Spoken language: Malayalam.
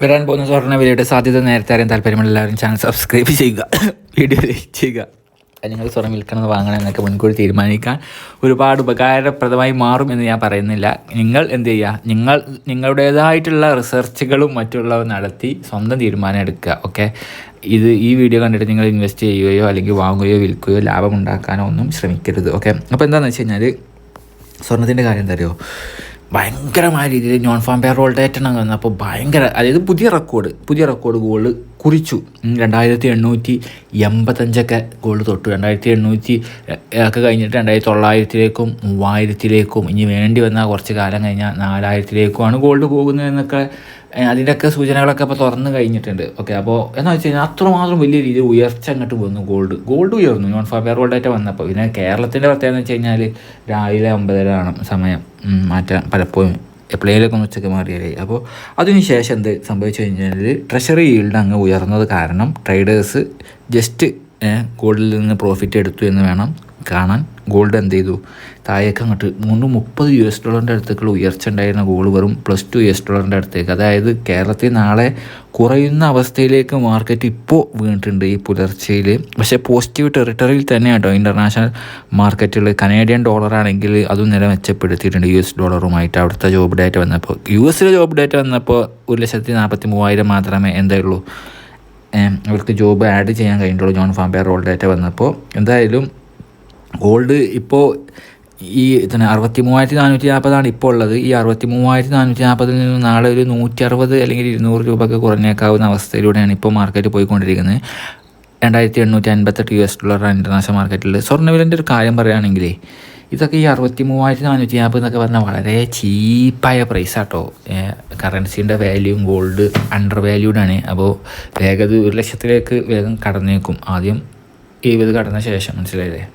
വരാൻ പോകുന്ന സ്വർണ വിലയുടെ സാധ്യത നേരത്തെ അറിയാൻ താല്പര്യമുള്ള എല്ലാവരും ചാനൽ സബ്സ്ക്രൈബ് ചെയ്യുക. വീഡിയോ ലൈക്ക് ചെയ്യുക. നിങ്ങൾ സ്വർണം വിൽക്കണമെന്ന് വാങ്ങണം എന്നൊക്കെ മുൻകൂട്ടി തീരുമാനിക്കാൻ ഒരുപാട് ഉപകാരപ്രദമായി മാറും എന്ന് ഞാൻ പറയുന്നില്ല. നിങ്ങൾ എന്ത് ചെയ്യുക? നിങ്ങൾ നിങ്ങളുടേതായിട്ടുള്ള റിസർച്ചുകളും മറ്റുള്ളവ നടത്തി സ്വന്തം തീരുമാനം എടുക്കുക ഓക്കെ ഇത് ഈ വീഡിയോ കണ്ടിട്ട് നിങ്ങൾ ഇൻവെസ്റ്റ് ചെയ്യുകയോ അല്ലെങ്കിൽ വാങ്ങുകയോ വിൽക്കുകയോ ലാഭം ഉണ്ടാക്കാനോ ഒന്നും ശ്രമിക്കരുത് ഓക്കെ അപ്പോൾ എന്താണെന്ന് വെച്ച് കഴിഞ്ഞാൽ സ്വർണത്തിന്റെ കാര്യം എന്താ അറിയോ? ഭയങ്കരമായ രീതിയിൽ നോൺ ഫാം പെയർ വോൾട്ടേറ്റൺ വന്നപ്പോൾ ഭയങ്കര അതായത് പുതിയ റെക്കോർഡ് പുതിയ റെക്കോർഡ് ഗോൾ കുറിച്ചു. രണ്ടായിരത്തി എണ്ണൂറ്റി എൺപത്തഞ്ചൊക്കെ ഗോൾഡ് തൊട്ടു. രണ്ടായിരത്തി എണ്ണൂറ്റി ഒക്കെ കഴിഞ്ഞിട്ട് രണ്ടായിരത്തി തൊള്ളായിരത്തിലേക്കും മൂവായിരത്തിലേക്കും ഇനി വേണ്ടി വന്നാൽ കുറച്ച് കാലം കഴിഞ്ഞാൽ നാലായിരത്തിലേക്കുമാണ് ഗോൾഡ് പോകുന്നത് എന്നൊക്കെ ഏഹ്, അതിന്റെയൊക്കെ സൂചനകളൊക്കെ ഇപ്പോൾ തുറന്നു കഴിഞ്ഞിട്ടുണ്ട്. ഓക്കെ അപ്പോൾ എന്താ വെച്ച് കഴിഞ്ഞാൽ അത്രമാത്രം വലിയ രീതിയിൽ ഉയർച്ച അങ്ങോട്ട് വന്നു. ഗോൾഡ് ഗോൾഡ് ഉയർന്നു. നോൺ ഫാബിയർ ഗോൾഡായിട്ട് വന്നപ്പോൾ പിന്നെ കേരളത്തിന്റെ പ്രത്യേകത എന്ന് വെച്ച് കഴിഞ്ഞാൽ രാവിലെ ഒമ്പതര ആണ് സമയം മാറ്റാൻ പലപ്പോഴും എപ്പോഴേലൊക്കെ ഒന്ന് ഉച്ചയ്ക്ക് മാറിയാലേ. അപ്പോൾ അതിന് ശേഷം എന്ത് സംഭവിച്ചു കഴിഞ്ഞാൽ ട്രഷറി ഈൽഡ് അങ്ങ് ഉയർന്നത് കാരണം ട്രേഡേഴ്സ് ജസ്റ്റ് ഗോൾഡിൽ നിന്ന് പ്രോഫിറ്റ് എടുത്തു എന്ന് വേണം കാണാൻ. ഗോൾഡ് എന്ത് ചെയ്തു? താഴേക്ക് അങ്ങോട്ട് മൂന്ന് മുപ്പത് യു എസ് ഡോളറിന്റെ അടുത്തേക്കുള്ള ഉയർച്ച ഉണ്ടായിരുന്ന ഗോൾഡ് വെറും പ്ലസ് ടു യു എസ് ഡോളറിന്റെ അടുത്തേക്ക്. അതായത് കേരളത്തിൽ നാളെ കുറയുന്ന അവസ്ഥയിലേക്ക് മാർക്കറ്റ് ഇപ്പോൾ വീണിട്ടുണ്ട് ഈ പുലർച്ചയിൽ. പക്ഷേ പോസിറ്റീവ് ടെറിട്ടറിയിൽ തന്നെ കേട്ടോ ഇന്റർനാഷണൽ മാർക്കറ്റുകൾ കനേഡിയൻ ഡോളർ ആണെങ്കിൽ അതും നില മെച്ചപ്പെടുത്തിയിട്ടുണ്ട് യു എസ് ഡോളറുമായിട്ട്. അവിടുത്തെ ജോബ് ഡേറ്റ വന്നപ്പോൾ യു എസിലെ ജോബ് ഡേറ്റ വന്നപ്പോൾ ഒരു ലക്ഷത്തി നാൽപ്പത്തി മൂവായിരം മാത്രമേ എന്തായുള്ളൂ. അവർക്ക് ജോബ് ആഡ് ചെയ്യാൻ കഴിഞ്ഞിട്ടുള്ളൂ. ജോൺ ഫാംബിയർ റോൾ ഡേറ്റ വന്നപ്പോൾ. എന്തായാലും ഗോൾഡ് ഇപ്പോൾ ഈ ഇതിന് അറുപത്തി മൂവായിരത്തി നാനൂറ്റി നാൽപ്പതാണ് ഇപ്പോൾ ഉള്ളത്. ഈ അറുപത്തി മൂവായിരത്തി നാനൂറ്റി നാൽപ്പതിൽ നിന്ന് നാളെ ഒരു നൂറ്റി അറുപത് അല്ലെങ്കിൽ ഇരുന്നൂറ് രൂപയ്ക്ക് കുറഞ്ഞേക്കാവുന്ന അവസ്ഥയിലൂടെയാണ് ഇപ്പോൾ മാർക്കറ്റ് പോയിക്കൊണ്ടിരിക്കുന്നത്. രണ്ടായിരത്തി എണ്ണൂറ്റി അൻപത്തെട്ട് യു എസ് ഡോളർ ഇന്റർനാഷണൽ മാർക്കറ്റിൽ സ്വർണവിലന്റെ ഒരു കാര്യം പറയുകയാണെങ്കിൽ ഇതൊക്കെ ഈ അറുപത്തി മൂവായിരത്തി നാനൂറ്റി നാൽപ്പത് എന്നൊക്കെ പറഞ്ഞാൽ വളരെ ചീപ്പായ പ്രൈസ് ആട്ടോ കറൻസിന്റെ വാല്യൂം ഗോൾഡ് അണ്ടർ വാല്യൂഡാണ് അപ്പോൾ വേഗത ഒരു ലക്ഷത്തിലേക്ക് വേഗം കടന്നേക്കും. ആദ്യം എഴുപത് കടന്ന ശേഷം. മനസ്സിലായില്ലേ?